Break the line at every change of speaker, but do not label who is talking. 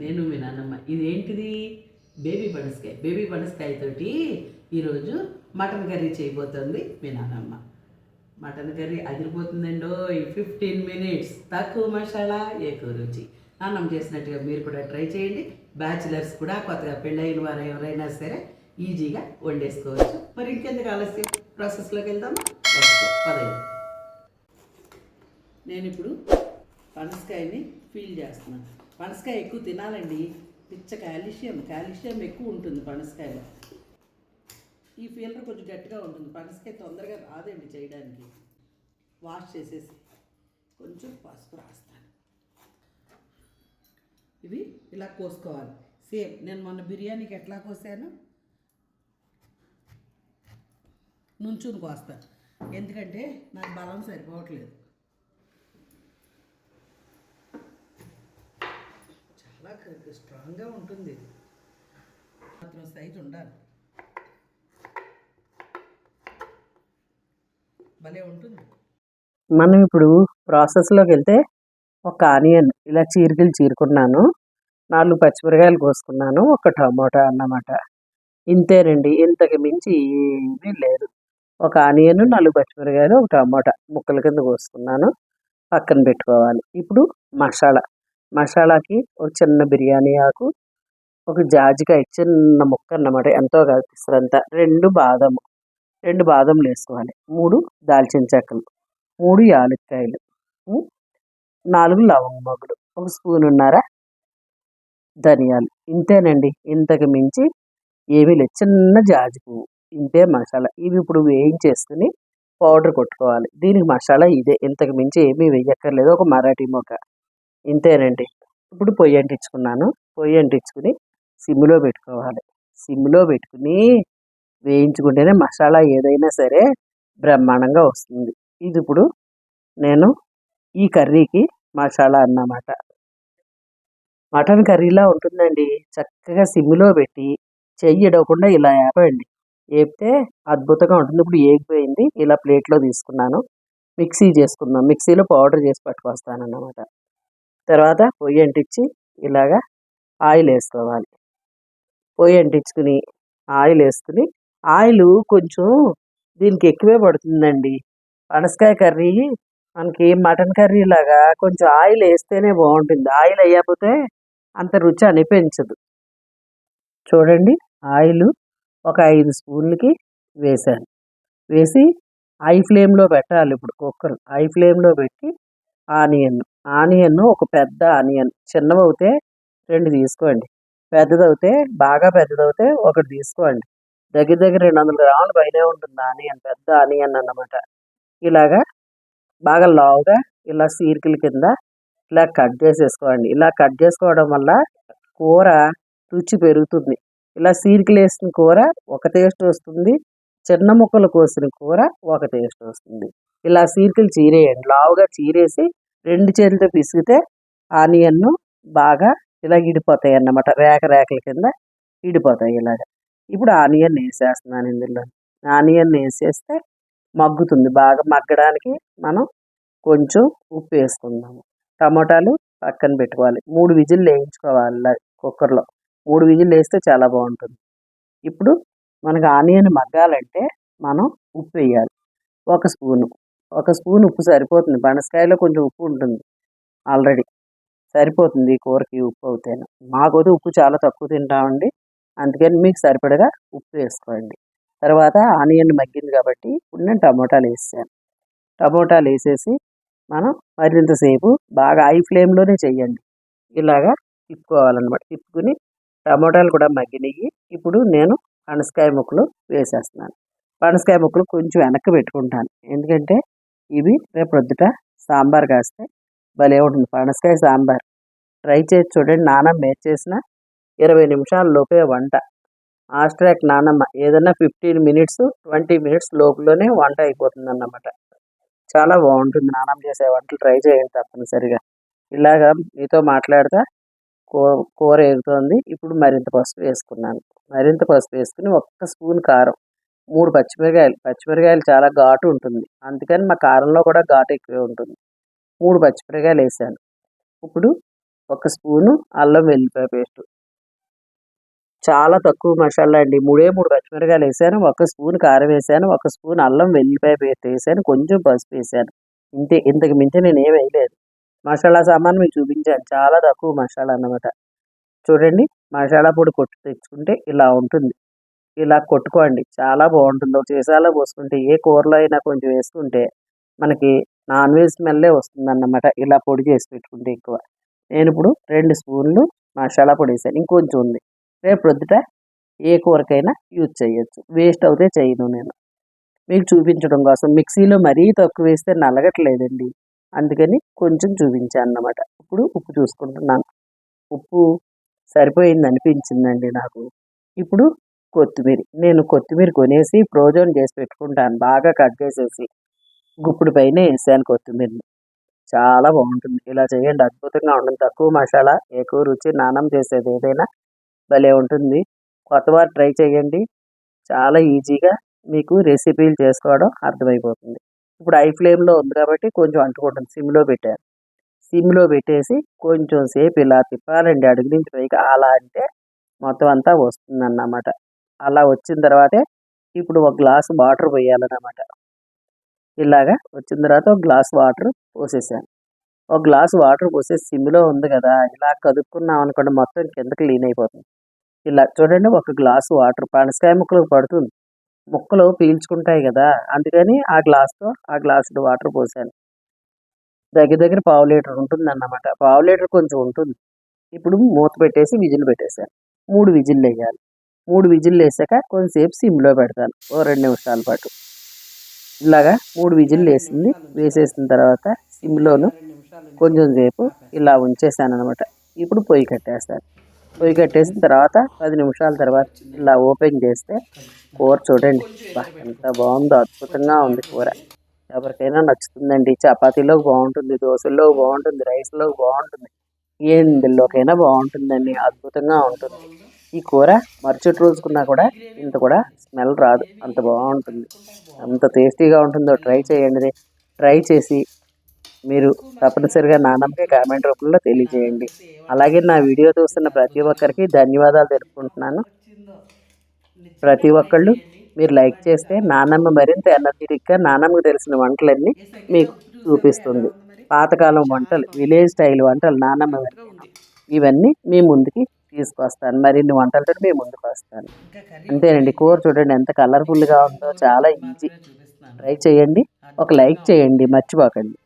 నేను మీ నాన్నమ్మ. ఇదేంటిది? బేబీ పనసకాయ బేబీ పనసకాయతోటి ఈరోజు మటన్ కర్రీ చేయబోతుంది మీ నాన్నమ్మ. మటన్ కర్రీ అదిరిపోతుందండో ఈ ఫిఫ్టీన్ మినిట్స్. తక్కువ మసాలా ఎక్కువ రుచి. నాన్నమ్మ చేసినట్టుగా మీరు కూడా ట్రై చేయండి. బ్యాచిలర్స్ కూడా కొత్తగా పెళ్ళైన వారు ఎవరైనా సరే ఈజీగా వండేసుకోవచ్చు. మరి ఇంకెందుకు ఆలస్యం? ప్రాసెస్లోకి వెళ్దామా? పదవి నేను ఇప్పుడు పనసకాయని ఫీల్ చేస్తున్నాను. పనసకాయ ఎక్కువ తినాలండి. పిచ్చ కాల్షియం కాల్షియం ఎక్కువ ఉంటుంది పనసకాయలో. ఈ ఫీలర్ కొంచెం గట్టిగా ఉంటుంది. పనసకాయ తొందరగా రాదండి చేయడానికి. వాష్ చేసేసి కొంచెం పసుపు రాస్తాను. ఇవి ఇలా కోసుకోవాలి. సేమ్ నేను మొన్న బిర్యానీకి ఎట్లా కోసాను? నుంచుని కోస్తాను. ఎందుకంటే నాకు బలం సరిపోవట్లేదు చాలా క- స్ట్రాంగ్గా ఉంటుంది ఇది. మాత్రం సైజ్ ఉండాలి. భలే ఉంటుంది.
మనం ఇప్పుడు ప్రాసెస్లోకి వెళ్తే ఒక ఆనియన్ ఇలా చీరికలు చీరుకున్నాను. నాలుగు పచ్చిమిరకాయలు కోసుకున్నాను. ఒక టమోటా అన్నమాట. ఇంతేనండి. ఇంతకు మించి ఏమీ లేదు. ఒక ఆనియన్ నాలుగు పచ్చిమిరకాయలు ఒక టమోటా ముక్కల కింద కోసుకున్నాను. పక్కన పెట్టుకోవాలి. ఇప్పుడు మసాలా. మసాలాకి ఒక చిన్న బిర్యానీ ఆకు ఒక జాజికాయ చిన్న ముక్క అన్నమాట. ఎంతో కాదు పిసరంతా. రెండు బాదము. రెండు బాదంలు వేసుకోవాలి. మూడు దాల్చిన చెక్కలు. మూడు యాలక్కాయలు. నాలుగు లవంగ మొగ్గలు. ఒక స్పూన్ ఉన్నారా ధనియాలు. ఇంతేనండి. ఇంతకు మించి ఏమీ లేదు. చిన్న జాజి పువ్వు. ఇంతే మసాలా. ఇవి ఇప్పుడు వేయించేసుకుని పౌడర్ కొట్టుకోవాలి. దీనికి మసాలా ఇదే. ఇంతకు మించి ఏమీ వేయక్కర్లేదు. ఒక మరాఠీ మొక్క. ఇంతేనండి. ఇప్పుడు పొయ్యి అంటించుకున్నాను. పొయ్యి అంటించుకుని సిమ్లో పెట్టుకోవాలి. సిమ్లో పెట్టుకుని వేయించుకుంటేనే మసాలా ఏదైనా సరే బ్రహ్మాండంగా వస్తుంది. ఇది ఇప్పుడు నేను ఈ కర్రీకి మసాలా అన్నమాట. మటన్ కర్రీలా ఉంటుందండి. చక్కగా సిమ్లో పెట్టి చెయ్యి ఇడవకుండా ఇలా వేపండి వేపితే అద్భుతంగా ఉంటుంది. ఇప్పుడు ఏగిపోయింది. ఇలా ప్లేట్లో తీసుకున్నాను. మిక్సీ చేసుకుందాం. మిక్సీలో పౌడర్ చేసి పట్టుకొస్తాను అన్నమాట తర్వాత పొయ్యి అంటించి ఇలాగా ఆయిల్ వేసుకోవాలి. పొయ్యి అంటించుకుని ఆయిల్ వేసుకుని ఆయిల్ కొంచెం దీనికి ఎక్కువే పడుతుందండి. పనసకాయ కర్రీ మనకి మటన్ కర్రీ లాగా కొంచెం ఆయిల్ వేస్తేనే బాగుంటుంది. ఆయిల్ వేయకపోతే అంత రుచి అనిపించదు. చూడండి ఆయిల్ ఒక ఐదు స్పూన్లకి వేసాను వేసి హై ఫ్లేమ్లో పెట్టాలి ఇప్పుడు కుక్కర్. హై ఫ్లేమ్లో పెట్టి ఆనియన్. ఆనియన్ ఒక పెద్ద ఆనియన్. చిన్నవి రెండు తీసుకోండి. పెద్దదవుతే బాగా పెద్దదవుతే ఒకటి తీసుకోండి. దగ్గర దగ్గర రెండు వందల గ్రాములు పైనే ఉంటుంది ఆనియన్ పెద్ద ఆనియన్ అన్నమాట. ఇలాగా బాగా లావుగా ఇలా సీర్కిల్ కింద ఇలా కట్ చేసేసుకోండి. ఇలా కట్ చేసుకోవడం వల్ల కూర రుచి పెరుగుతుంది. ఇలా సీరికలు వేసిన కూర ఒక టేస్ట్ వస్తుంది. చిన్న ముక్కలు కోసిన కూర ఒక టేస్ట్ వస్తుంది. ఇలా సీరికలు చీరేయండి. లావుగా చీరేసి రెండు చేతులతో పిసిగితే ఆనియన్ను బాగా ఇలా ఇడిపోతాయి అన్నమాట రేక రేకల కింద ఇడిపోతాయి ఇలాగ. ఇప్పుడు ఆనియన్ వేసేస్తున్నాను ఇందులో. ఆనియన్ వేసేస్తే మగ్గుతుంది. బాగా మగ్గడానికి మనం కొంచెం ఉప్పు వేసుకుందాము. టమోటాలు పక్కన పెట్టుకోవాలి. మూడు విజిల్లు వేయించుకోవాలి కుక్కర్లో. మూడు విజిల్లు వేస్తే చాలా బాగుంటుంది. ఇప్పుడు మనకు ఆనియన్ మగ్గాలంటే మనం ఉప్పు వేయాలి. ఒక స్పూను. ఒక స్పూన్ ఉప్పు సరిపోతుంది. పనసకాయలో కొంచెం ఉప్పు ఉంటుంది. ఆల్రెడీ సరిపోతుంది ఈ కూరకి ఉప్పు అవుతేనే. మాకైతే ఉప్పు చాలా తక్కువ తింటామండి. అందుకని మీకు సరిపడగా ఉప్పు వేసుకోండి. తర్వాత ఆనియన్ మగ్గింది కాబట్టి ఇప్పుడు నేను టమోటాలు వేసాను. టమోటాలు వేసేసి మనం మరింతసేపు బాగా హై ఫ్లేమ్లోనే చేయండి. ఇలాగా తిప్పుకోవాలన్నమాట. తిప్పుకుని టమోటాలు కూడా మగ్గినాయి. ఇప్పుడు నేను పనసకాయ ముక్కలు వేసేస్తున్నాను. పనసకాయ ముక్కలు కొంచెం వెనక్కి పెట్టుకుంటాను. ఎందుకంటే ఇవి రేపు ప్రొద్దుట సాంబార్ కాస్తే భలే ఉంటుంది. పనసకాయ సాంబార్. ట్రై చేసి చూడండి. నానమ్మ ఏది చేసిన ఇరవై నిమిషాల లోపే వంట. ఆస్ట్రాక్ నానమ్మ ఏదైనా ఫిఫ్టీన్ మినిట్స్ ట్వంటీ మినిట్స్ లోపులోనే వంట అయిపోతుంది అన్నమాట చాలా బాగుంటుంది. నానమ్మ చేసే వంటలు ట్రై చేయండి తప్పనిసరిగా. ఇలాగా మీతో మాట్లాడతా కూర ఎగుతోంది ఇప్పుడు మరింత పసుపు వేసుకున్నాను. మరింత పసుపు వేసుకుని ఒక్క స్పూన్ కారం. మూడు పచ్చిమిరకాయలు. పచ్చిమిరకాయలు చాలా ఘాటు ఉంటుంది. అందుకని మా కారంలో కూడా ఘాటు ఎక్కువే ఉంటుంది. మూడు పచ్చిమిరకాయలు వేసాను. ఇప్పుడు ఒక స్పూను అల్లం వెల్లిపాయ పేస్ట్. చాలా తక్కువ మసాలా అండి. మూడే మూడు పచ్చిమిరకాయలు వేసాను. ఒక స్పూన్ కారం వేసాను. ఒక స్పూన్ అల్లం వెల్లిపాయ పేస్ట్ వేసాను. కొంచెం పసుపు వేసాను. ఇంతే ఇంతకు మించి నేను ఏం వేయలేదు. మసాలా సామాన్ మీకు చూపించాను. చాలా తక్కువ మసాలా అన్నమాట. చూడండి. మసాలా పొడి కొట్టు తెచ్చుకుంటే ఇలా ఉంటుంది. ఇలా కొట్టుకోండి. చాలా బాగుంటుంది ఒక సీసాలో పోసుకుంటే ఏ కూరలో అయినా కొంచెం వేసుకుంటే మనకి నాన్ వెజ్ స్మెల్లే వస్తుంది అన్నమాట ఇలా పొడి చేసి పెట్టుకుంటే ఎక్కువ. నేను ఇప్పుడు రెండు స్పూన్లు మసాలా పొడి వేసాను. ఇంకొంచెం ఉంది. రేపు ప్రొద్దుట ఏ కూరకైనా యూజ్ చేయొచ్చు. వేస్ట్ అవుతే చేయను నేను. మీకు చూపించడం కోసం మిక్సీలో మరీ తక్కువ వేస్తే నలగట్లేదండి. అందుకని కొంచెం చూపించాను అన్నమాట. ఇప్పుడు ఉప్పు చూసుకుంటున్నాను. ఉప్పు సరిపోయింది అనిపించిందండి నాకు. ఇప్పుడు కొత్తిమీర. నేను కొత్తిమీర కొనేసి ఫ్రోజన్ చేసి పెట్టుకుంటాను. బాగా కట్ చేసేసి గుప్పుడు పైన వేసాను కొత్తిమీరని. చాలా బాగుంటుంది. ఇలా చేయండి. అద్భుతంగా ఉంటుంది. తక్కువ మసాలా ఎక్కువ రుచి నానం చేసేది ఏదైనా భలే ఉంటుంది. కొత్తవారు ట్రై చేయండి. చాలా ఈజీగా మీకు రెసిపీలు చేసుకోవడం అర్థమైపోతుంది. ఇప్పుడు ఐ ఫ్లేమ్లో ఉంది కాబట్టి కొంచెం అంటుకుంటుంది. సిమ్లో పెట్టాను. సిమ్లో పెట్టేసి కొంచెం సేపు ఇలా తిప్పాలండి. అడుగు నుంచి పైకి. అలా అంటే మొత్తం అంతా వస్తుంది అన్నమాట అలా వచ్చిన తర్వాతే ఇప్పుడు ఒక గ్లాస్ వాటర్ పోయాలన్నమాట. ఇలాగా వచ్చిన తర్వాత ఒక గ్లాస్ వాటర్ పోసేసాను ఒక గ్లాస్ వాటర్ పోసేసి సిమ్లో ఉంది కదా ఇలా కదుక్కున్నాం అనుకోండి మొత్తం కింద క్లీన్ అయిపోతుంది. ఇలా చూడండి ఒక గ్లాసు వాటర్ పనసకాయ ముక్కలు పడుతుంది. ముక్కలు పీల్చుకుంటాయి కదా అందుకని ఆ గ్లాస్తో ఆ గ్లాసు వాటర్ పోసాను. దగ్గర దగ్గర పావు లీటర్ ఉంటుంది అన్నమాట పావు లీటర్ కొంచెం ఉంటుంది. ఇప్పుడు మూత పెట్టేసి విజిల్ పెట్టేశాను మూడు విజిల్లు వేయాలి. మూడు విజిల్లు వేసాక కొంచెంసేపు సిమ్లో పెడతాను. ఓ రెండు నిమిషాల పాటు. ఇలాగా మూడు విజిల్లు వేసింది. వేసేసిన తర్వాత సిమ్లోను కొంచెం సేపు ఇలా ఉంచేసాను అనమాట ఇప్పుడు పొయ్యి కట్టేస్తాను. పొయ్యి కట్టేసిన తర్వాత పది నిమిషాల తర్వాత ఇలా ఓపెన్ చేస్తే కూర చూడండి. ఎంత బాగుందో అద్భుతంగా ఉంది కూర. ఎవరికైనా నచ్చుతుందండి. చపాతీలో బాగుంటుంది దోశల్లో బాగుంటుంది రైస్లో బాగుంటుంది ఎందులోకైనా బాగుంటుందండి. అద్భుతంగా ఉంటుంది. ఈ కూర మరుసటి రోజుకున్నా కూడా ఇంత కూడా స్మెల్ రాదు. అంత బాగుంటుంది. అంత టేస్టీగా ఉంటుందో ట్రై చేయండి ట్రై చేసి మీరు తప్పనిసరిగా నానమ్మకి కామెంట్ రూపంలో తెలియజేయండి. అలాగే నా వీడియో చూస్తున్న ప్రతి ఒక్కరికి ధన్యవాదాలు తెలుపుకుంటున్నాను. ప్రతి ఒక్కళ్ళు మీరు లైక్ చేస్తే నానమ్మ మరింత ఎనర్జెటిక్గా నానమ్మకు తెలిసిన వంటలన్నీ మీకు చూపిస్తుంది. పాతకాలం వంటలు విలేజ్ స్టైల్ వంటలు నానమ్మ ఇవన్నీ మీ ముందుకి తీసుకొస్తాను. మరిన్ని వంటలతో మీ ముందుకు వస్తాను అంతేనండి. కూర చూడండి ఎంత కలర్ఫుల్గా ఉందో చాలా ఈజీ ట్రై చేయండి. ఒక లైక్ చేయండి. మర్చిపోకండి.